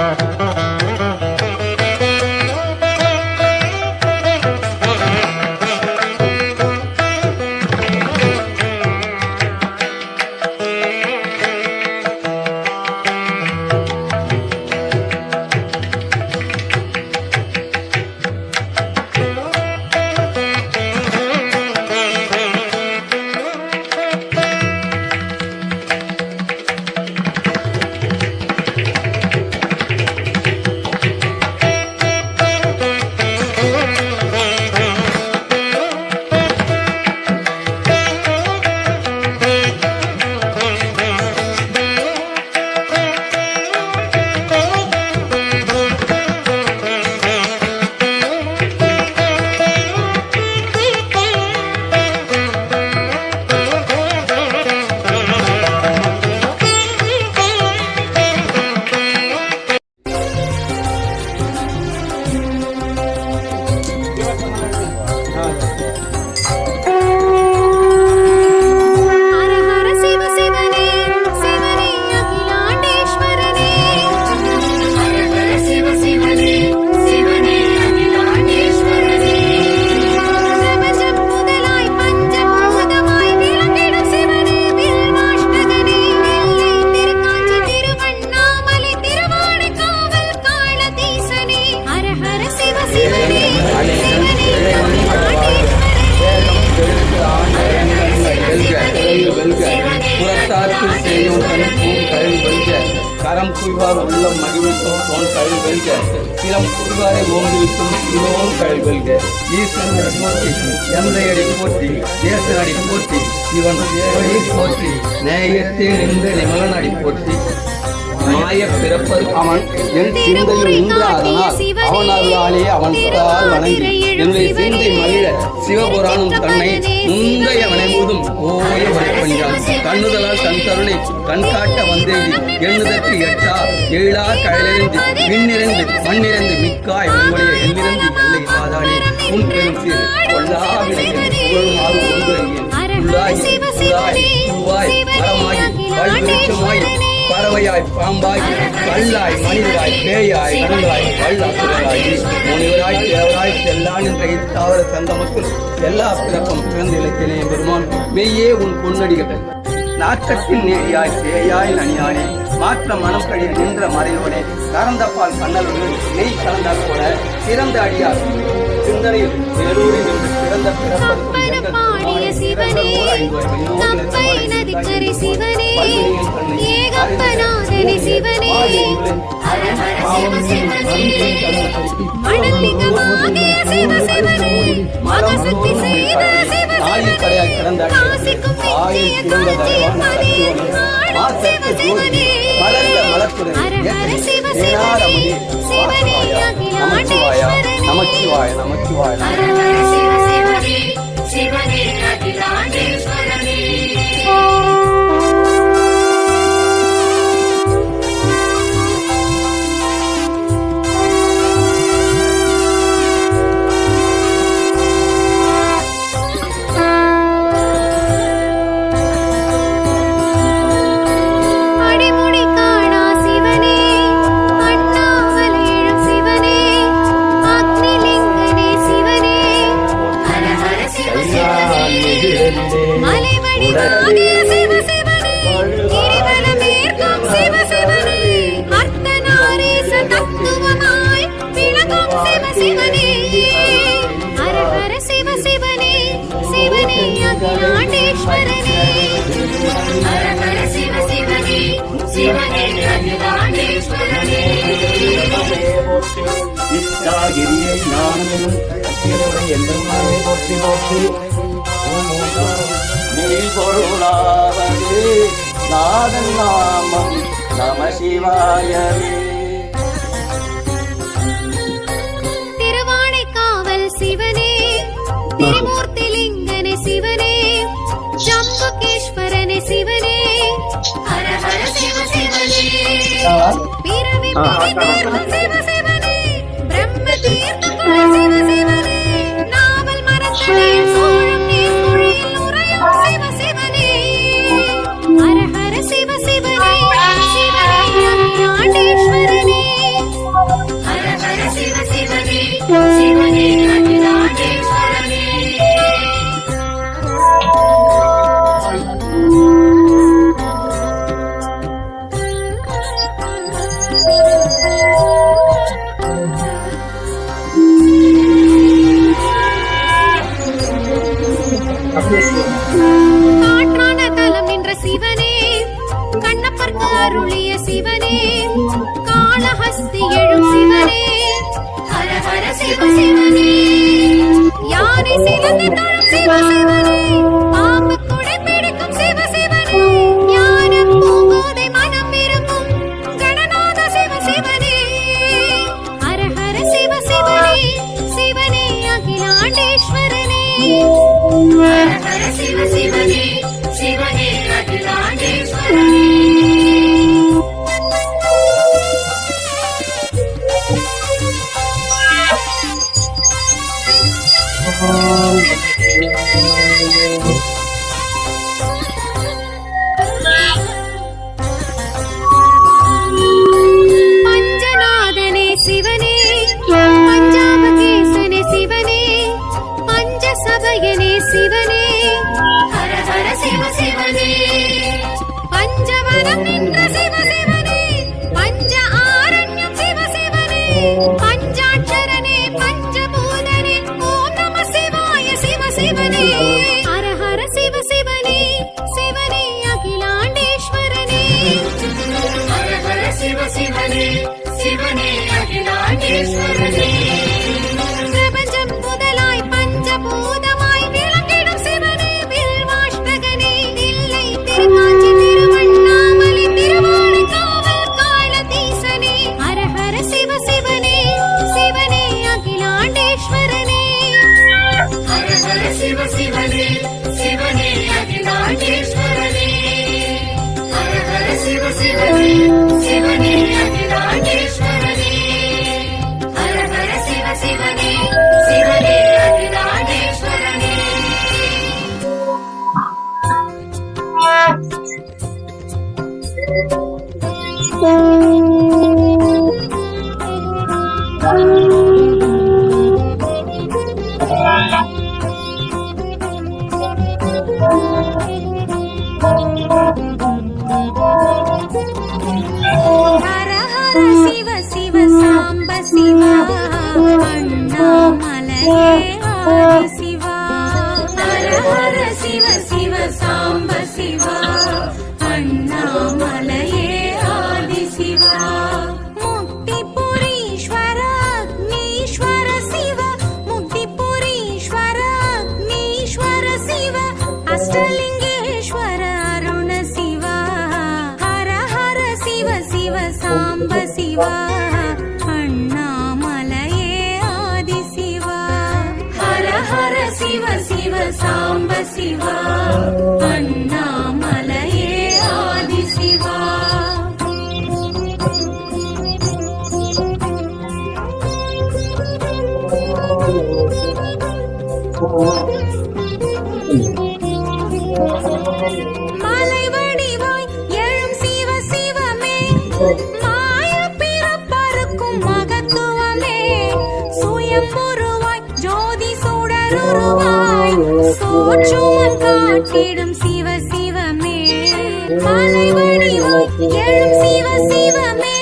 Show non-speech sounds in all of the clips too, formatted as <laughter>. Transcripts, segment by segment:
ஹர <laughs> மாய பிறப்பது அவன் என் சிந்தையில் நின்ற அதனால் அவன் அருளாலே அவன் தால் வணங்கி என்னுடைய சிந்தை மகிழ சிவபுராணம் தன்னை முந்தைய வனைமுதும் ஓய வரைப்பஞ்சான் கண்ணுதலால் தன் கருணை கண் காட்ட வந்தேதி எட்டா ஏழா கழலிருந்து விண்ணிறந்து மண்ணிறந்து மிக்காய் உங்களுடைய எண்ணிறந்து எல்லை இல்லாதானே? உன் பெரும் சீர். கொல்லாவிடையே புகழுமாறு ஒன்று உள்ளாய் உள்ளாய் பூவாய் மரமாய் பல்விருச்சமாய் பறவையாய் பாம்பாய் கல்லாய் மனிதராய் பேயாய் கடலாய் வல்லாசுராய் முனிவராய் தேவராய் செல்லான் என்ற இத்தாவர சந்தமத்தில் எல்லா பிறப்பும் பிறந்த இலக்கிலே பெருமான் மெய்யே உன் பொன்னடிகள். நாக்கத்தின் நேரியாய் பேயாய் நனியானே மாற்ற மனம் கழிய நின்ற மறையோனே கறந்த பால் கண்ணலோடு நெய் கலந்தால் போல சிறந்த அடியார். சிந்தனையில் வேலூரில் எங்கள் பாடிய சிவனே கம்பை நதிக்கரை சிவனே ஏகப்பநாதனே சிவனே. மணலிங்கமாகிய சிவ சிவனே மகசக்தி செய்த சிவ சிவனே. காசிக்கும் நித்திய காத்தே ஆடும் சிவ சிவனே. ஹர ஹர சிவ சிவனே சிவனே அகிலாண்டேஸ்வரனே. நமச்சிவாய நமச்சிவாய சிவ சிவனே இஷ்டாகிரியை நானும் எந்தமாவே போற்றி போற்றி நீ பொருளாவது நாதன் நாமம் நம சிவாயவே திருவானைக்காவல் சிவனே திரிமூர்த்திலிங்கனே சிவனே ஜம்புகேஸ்வரனே சிவனே. ஹர ஹர சிவ சிவனே. பிறவி பிடித்தேர்க்கும் சிவ நாவல் மரத்தடியில் sí, sí, sí, sí, sí, Shiva Shiva சாம்ப சிவா. அண்ணாமலையே ஆதி சிவா. முக்திபுரீஸ்வர அக்னீஸ்வர சிவ முக்திபுரீஸ்வர அக்னீஸ்வர சிவ. அஷ்டலிங்கேஸ்வர அருண சிவா. ஹர ஹர சிவ சிவ சாம்ப சிவா. சிவ சாம்ப சிவா அண்ணாமலையே ஆதி சிவா மலை சோற்றுமம் காட்டிடும் சிவ சிவமே. மலை வடிவாய் எழும் சிவ சிவமே.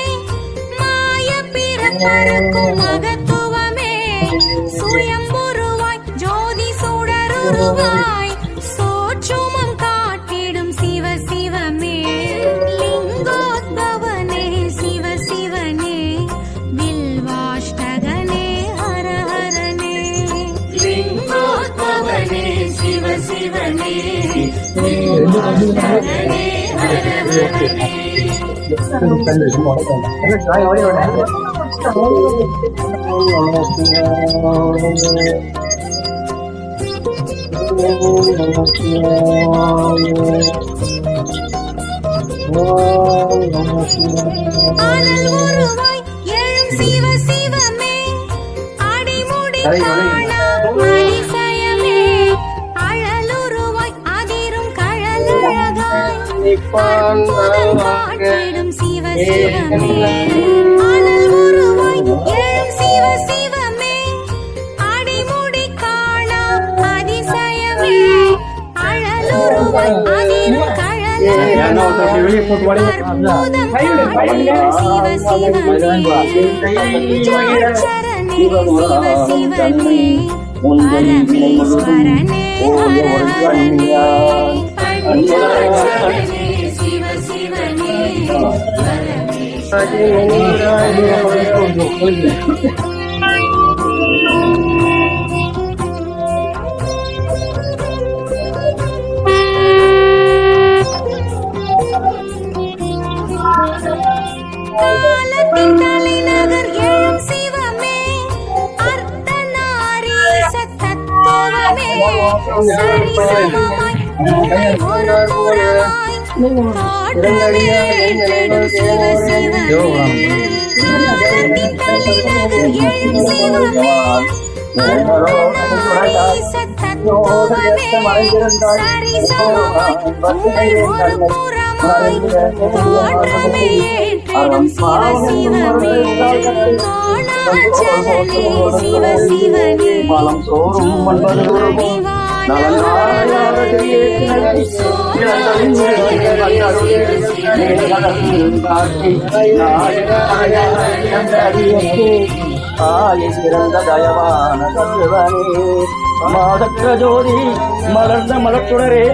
மாய பிறப்பறக்கும் மகத்துவமே. சுயம் உருவாய் ஜோதி சுடருருவாய். ஹரனே ஒருவாய் எழும் சிவ சிவமே. அடிமுடி அற்புதம் காட்டிடும் சிவ சிவமே அனல் உருவாய் எழும் சிவ சிவமே அடிமுடி காணா அதிசயமே அழலுருவாய் அதிரும் காட்டிடும் சிவ சிவமே பஞ்சாட்சரனே சிவ சிவனே சரி சமமாய் ஒரு கூறமாய் சிவ சிவனே எழும் சிவமே அருள்மொழி சத்தத்துவமே சிறந்த தயவான தத்துவனே ஜோதி மலர்ந்த மலத்துடரே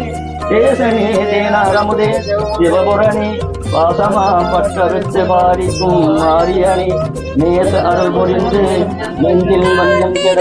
தேசனே தேனாரமுதே சிவபுரணி வாசமா பற்ற பாரிக்கும் மாரியணி நேச அருள் புரிந்து நெஞ்சில் மஞ்சம் கெட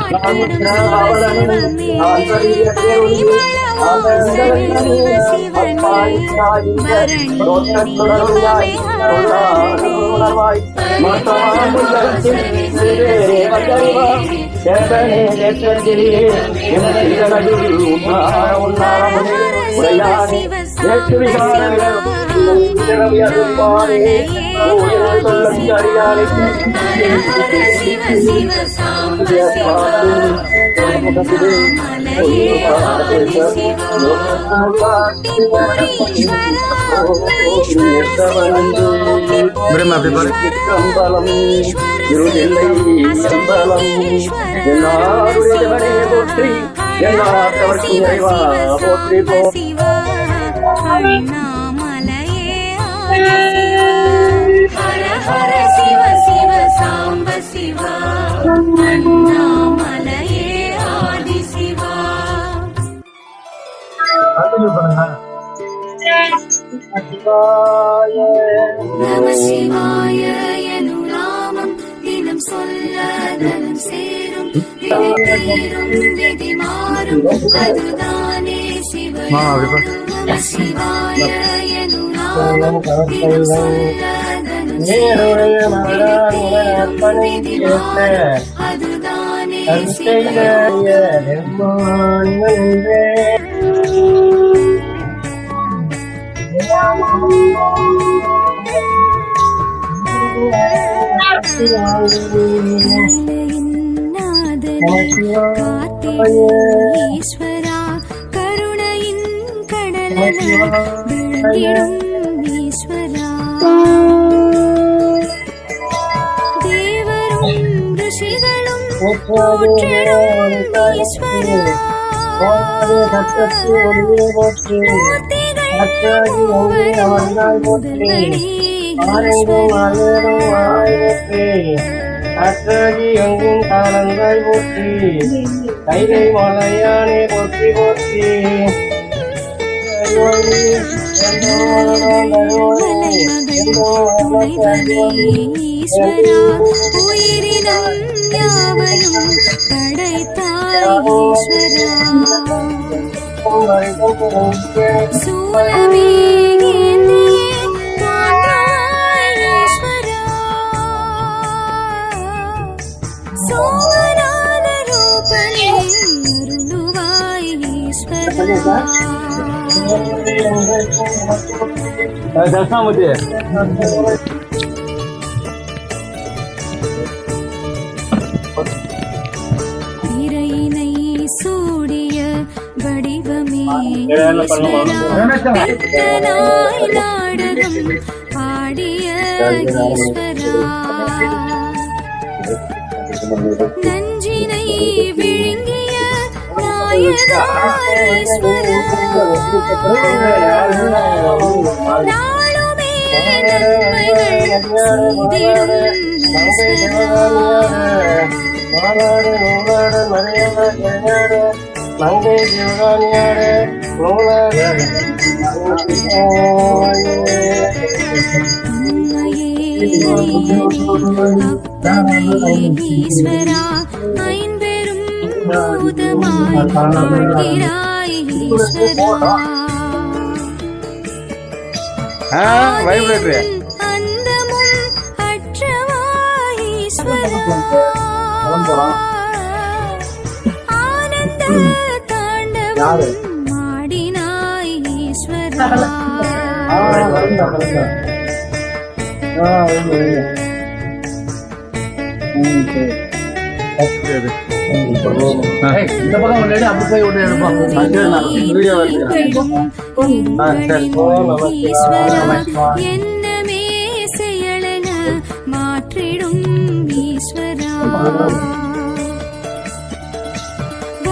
சிவ சிவ சாம்ப சிவா எல்லாருடையவனே போற்றி எல்லாத்தவர்க்கும் இறைவா போற்றி போ அண்ணாமலையே ஆதி சிவா ஹர சிவ சிவ சாம்ப சிவா. அண்ணாமலையே ஆதி சிவா. நம சிவாய எனும் நாமம் தினம் சொல்ல தனம் சேரும். விதி மாறும். அதுதானே நம சிவாய எனும் நாமம் தினம் சொல்ல தனம் சேரும் விதி மாறும் அதுதானே ஈஸ்வரா கருணையின் கடலிடம் ஈஸ்வரா. ஈஸ்வரா அற்றகி எங்கும் காலங்கள் போற்றி கைலை மலையானே போற்றி போற்றி ஈஸ்வரா உயிரினம் யாவையும் படைத்தாய் ஈஸ்வரா. சூலமே சோமநாத ரூபனே அருளுவாய் ஈஸ்வரா. தசாமதி ஈஸ்வராய் நாடகம் ஈஸ்வரா நஞ்சினை விழுங்கிய நாளுமே நன்மைகள் செய்திடும் ஈஸ்வரா மங்கை சிவகாமியாரே ஈஸ்வரா ஐம்பெரும் பூதமாய் ஆழ்கிறாய் ஈஸ்வரா வைப்ரேட்டர் அந்தமும் அற்றவாய் ஈஸ்வரா ஆனந்த தாண்டவம். ஈஸ்வரா இந்த பக்கம் ஒன்று அப்படி போய் ஒன்று எடுப்போம் வீடியோ என்னமே செயலன மாற்றிடும் ஈஸ்வரா.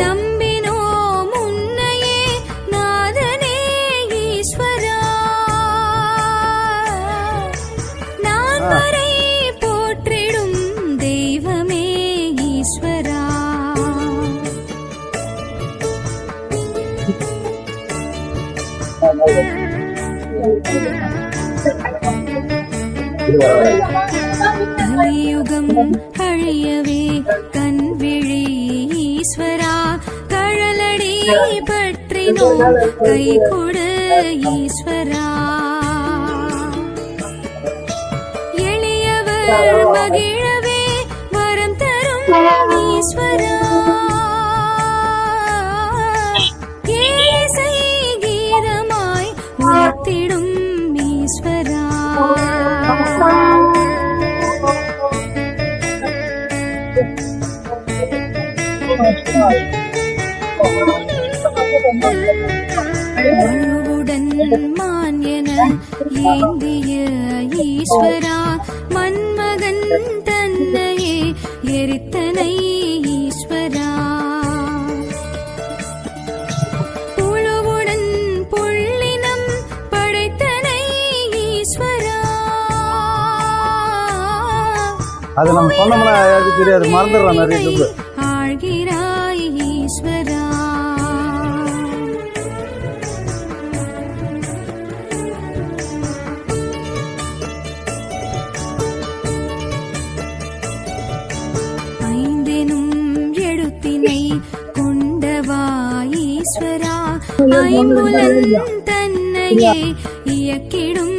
நம்பினோ முன்னையே நாதனே ஈஸ்வரா. நான் வரை போற்றிடும் தெய்வமே ஈஸ்வரா. கலியுகம் அழியவே பற்றினோம் கை கொடு ஈஸ்வரா. எளியவர் மகிழவே வரம் தரும் ஈஸ்வரா. ஏசை கீதமாய் உயர்த்திடும் ஈஸ்வரா. மழுவுடன் மான் என ஏந்திய ஈஸ்வரா மன்மகன் தன்னையே எரித்தனை ஈஸ்வரா. புழுவுடன் புள்ளினம் படைத்தனை ஈஸ்வரா. அது நம்ம சொன்னோம்னா யாருக்கு தெரியாது. மறந்துடுறோம் நிறைய ஐம்புலன் தன்னையே இயக்கிடும்